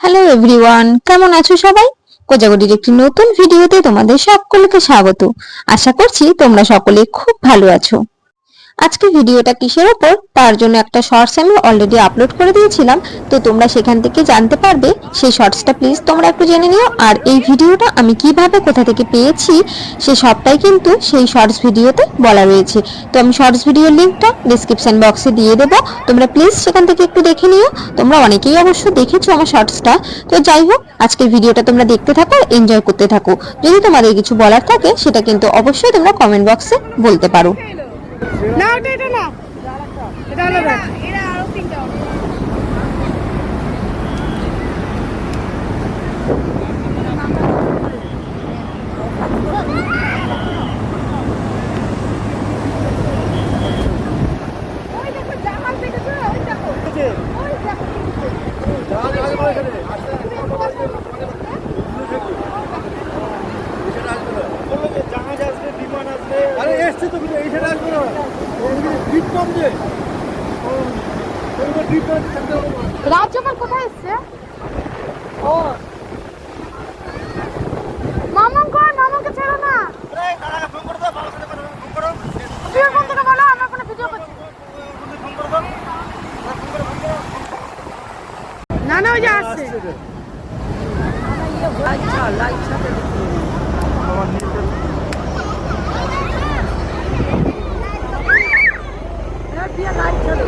Hello everyone কেমন আছো সবাই? কোজাগরির একটি নতুন ভিডিওতে তোমাদের সকলকে স্বাগত। আশা করছি তোমরা সকলে খুব ভালো আছো। আজকে ভিডিওটা কিসের ওপর? তার জন্য একটা শর্টস আমি অলরেডি আপলোড করে দিয়েছিলাম। তো তোমরা সেখান থেকে জানতে পারবে, সেই শর্টসটা প্লিজ তোমরা একটু জেনে নিও। আর এই ভিডিওটা আমি কীভাবে কোথা থেকে পেয়েছি, সে সবটাই কিন্তু সেই শর্টস ভিডিওতে বলা রয়েছে। তো আমি শর্টস ভিডিওর লিঙ্কটা ডিসক্রিপশন বক্সে দিয়ে দেবো। তোমরা প্লিজ সেখান থেকে একটু দেখে নিও। তোমরা অনেকেই অবশ্য দেখেছ আমার শর্টসটা তো যাই হোক আজকে ভিডিওটা তোমরা দেখতে থাকো এনজয় করতে থাকো। যদি তোমাদের কিছু বলার থাকে, সেটা কিন্তু অবশ্যই তোমরা কমেন্ট বক্সে বলতে পারো। না ওটা এটা না। এটা হলো ব্যাগ জাহাজ আসবে বিমান আসবে আরে এসছে তো কিন্তু এইখানে আসবে না ট্রিপ কম যে ট্রিপ রাজ্যপাল কোথায় এসছে? ও মামাম মামাকে ছেড়ো না। কথা ফোন থেকে বলো, আমরা কোনো ভিডিও করছি না। না ওই যে আসছে। চলো রাত চলো একজন দেখো বালিতে শিপ বানিয়েছে ওই ওই যা ওই যা ওই চলে আসছে ওই যা আকাশের দিকে তাকাও ওই যা ওই যা চলে আসছে প্লেন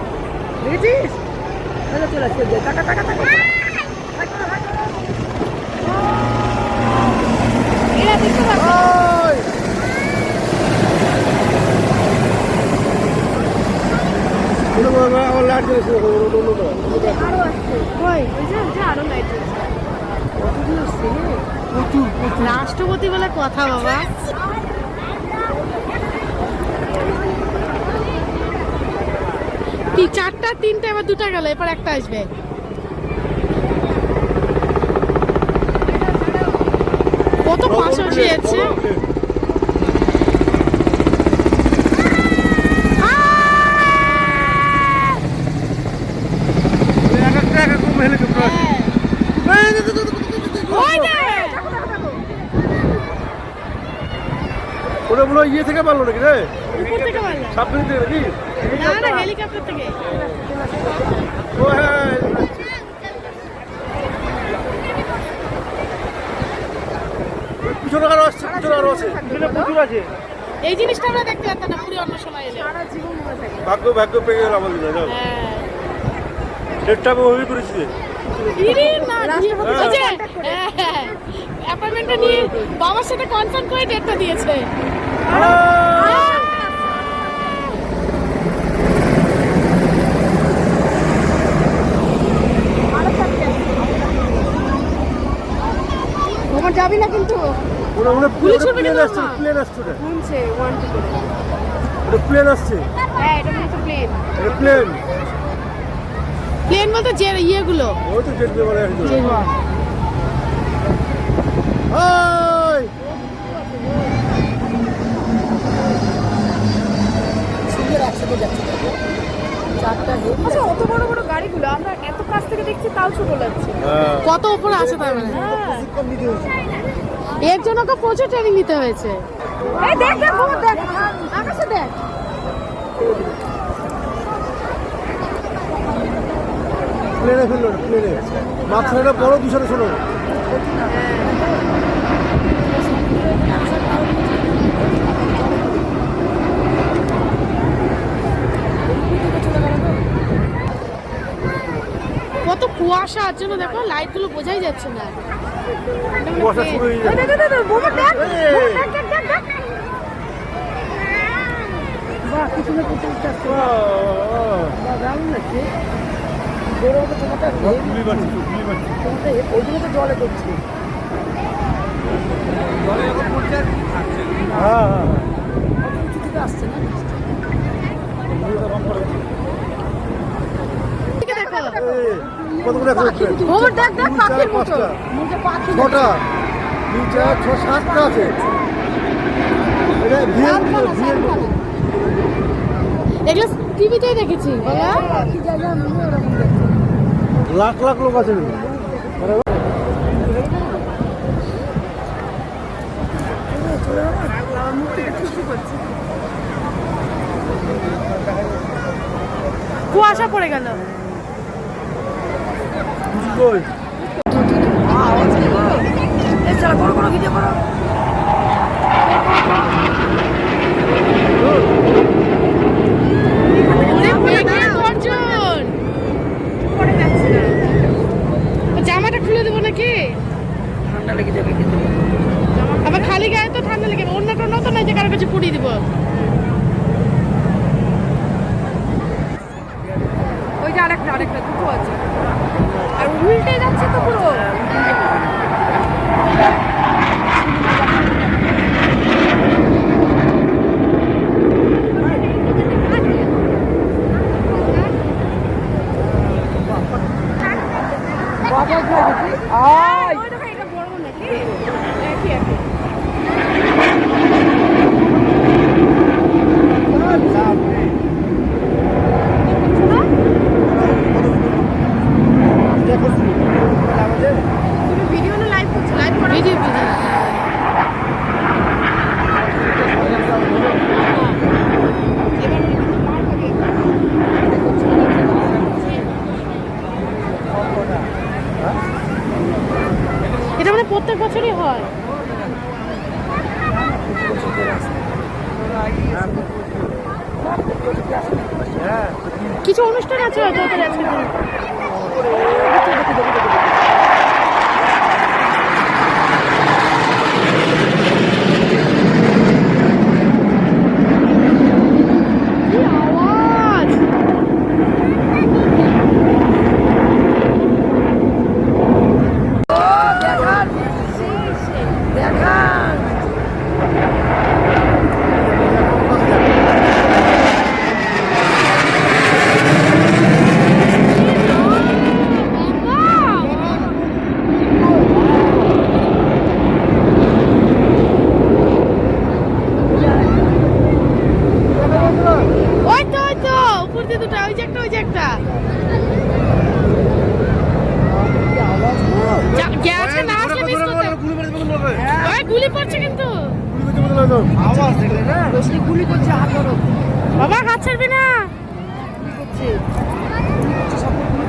দেখেছিস? চলে আসছে টাকা টাকা টাকা আমার লাইট জ্বলেছে আরও আসছে ওই ওই যে আরও লাইট জ্বলছে। কতদিন আসছে রে প্রচুর প্রচুর। রাষ্ট্রপতি বলে কথা বাবা। কি চারটা তিনটা এবার দুটা গেল এরপর একটা আসবে কত পাশাপাশি যে! ওটা মনে হয় ইয়ে থেকে পারল নাকি রে না না হেলিকপ্টার থেকে। ও হ্যাঁ পিছনে আরও আসছে পিছনে আরও আছে। পিছনে প্রচুর আছে। এই জিনিসটা আমরা দেখতে পারতাম না পুরো অন্য সময় এলে। ভাগ্য ভাগ্য পেয়ে গেল আমাদের যাও। হ্যাঁ। ডেটটা ওই করেছি ইরে না, ওই যে, হ্যাঁ, অ্যাপয়েন্টমেন্টটা নিয়ে বাবার সাথে কনসার্ন করে ডেটটা দিয়েছে। তোমার যাবি না কিন্তু? ওটা গুলি প্লেন আসছে প্লেন আসছে ওটা। শুনছে ওয়ান টু ওটা প্লেন আসছে। হ্যাঁ এটা মনে প্লেন এটা প্লেন প্লেন বলতে যে ইয়েগুলো। ওই তো জেট বলে আসছে যে আচ্ছা অত বড় বড় গাড়িগুলো আমরা এত কাছ থেকে দেখছি তাও ছোট লাগছে। হ্যাঁ। কত উপরে আছে তার মানে? এর জন্য তো প্রচুর ট্রেনিং নিতে হয়েছে। এই দেখ দেখ দেখ। আকাশে দেখ। প্লেনে ফেলল প্লেনে। মাঝখানে বড় দুশোটা শোনো কত কুয়াশা আর জন্য দেখো লাইটগুলো বোঝাই যাচ্ছে না। কুয়াশা শুরু হয়ে যাবে। দেখ, দেখ, হ্যাঁ হ্যাঁ কত করে দেখ দেখ পাখির চার, মতো পাঁচটা। মুখে পাখি ছটা। দুই চার ছ সাতটা আছে। এটা এগুলো টিভিতেই দেখেছি। হয় ওরকম দেখতে। লাখ লাখ লোক আছে কুয়াশা পড়ে গেল। বড় বড় ভিডিও করো ও জামাটা খুলে দেবো নাকি ঠান্ডা লেগে যাবে আবার খালি গায়ে তো ঠান্ডা লেগে যাবে। অন্য টোন্য তো নাই যে কারও কাছে পুড়িয়ে দিব ওই যে আরেকটা আরেকটা দুটো আছে। আর উল্টে যাচ্ছে তো পুরো আয় ভিডিও না লাইভ করছ লাইভ করো ভিডিও ভিডিও এটা মানে প্রত্যেক বছরই হয় কিছু অনুষ্ঠান আছে হয়তো ওদের আজকে দিনে। কি আওয়াজ দেখান দেখান ওই তো ওই তো উপর দিয়ে দুটো ওই যে একটা ওই যে একটা যা- গেছে না আসলে মিস করতে গুলি মেরে দেবে লোকে। ওই গুলি পড়ছে কিন্তু গুলি মেরে দেবে লোকে। আওয়াজ দেখলে না রোশনি গুলি করছে হাত ধরো বাবা হাত ছাড়বে না?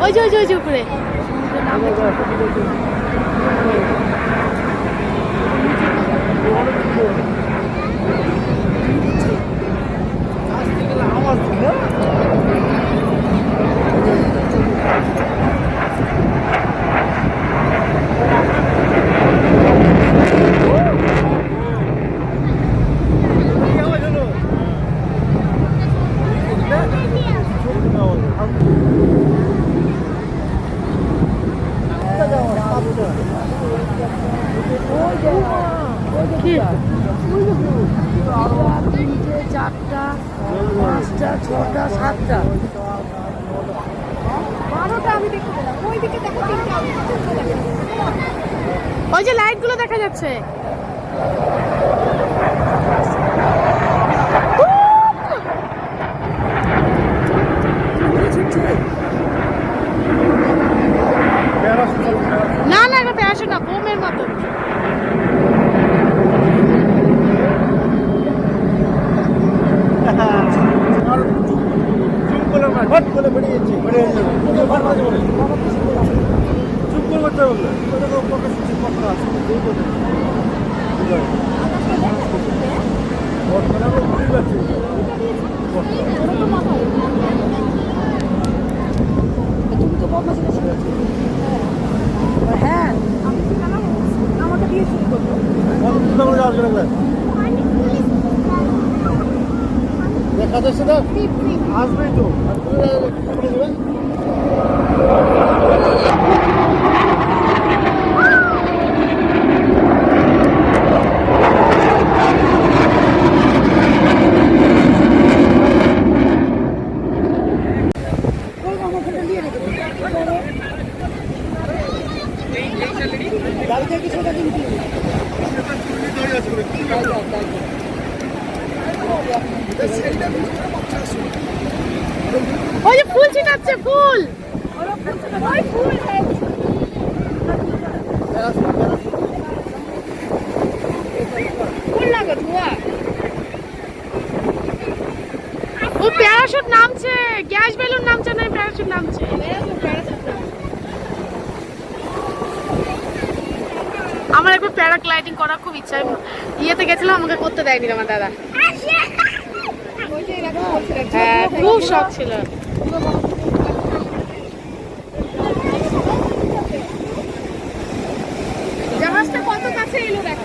ওই যে ওই যে ওই যে উপরে। আওয়াজ দেখলে কি আওয়াজ হলো? কি তিনটে চারটা পাঁচটা ছটা সাতটা বারোটা আমি ওই আমি তিনটে দেখো। ওই যে লাইটগুলো দেখা যাচ্ছে না না এটা প্যাশন না বোমের মতো চুপ করে না ঘট করে বেরিয়ে যাচ্ছে বেরিয়ে যাচ্ছে ওকে ভার মাঝে বলে চুপ করে করতে হবে ওটা তো পক্ষে সুচিত কথা আছে এই কথা বর্তমানে ভুলে যাচ্ছে তুমি তো বদমাশি শিখেছো হ্যাঁ আমাকে দিয়ে শুরু করব আসবে দেখা যাচ্ছে না আসবেই তো আর তুমি কি করে দেবে গাড়িতে কিছু ওটা কিন্তু দাঁড়িয়ে আছে করে কি ওই যে ফুল ছিটাচ্ছে ফুল। ওই ফুল। ফুল লাগো ধোয়া। ও প্যারাশুট নামছে গ্যাস বেলুন নামছে না প্যারাশুট নামছে। আমার একবার প্যারাগ্লাইডিং করার খুব ইচ্ছা ইয়েতে গেছিলাম, আমাকে করতে দেয়নি আমার দাদা। হ্যাঁ খুব শখ ছিল। কত কাছে এলো দেখো?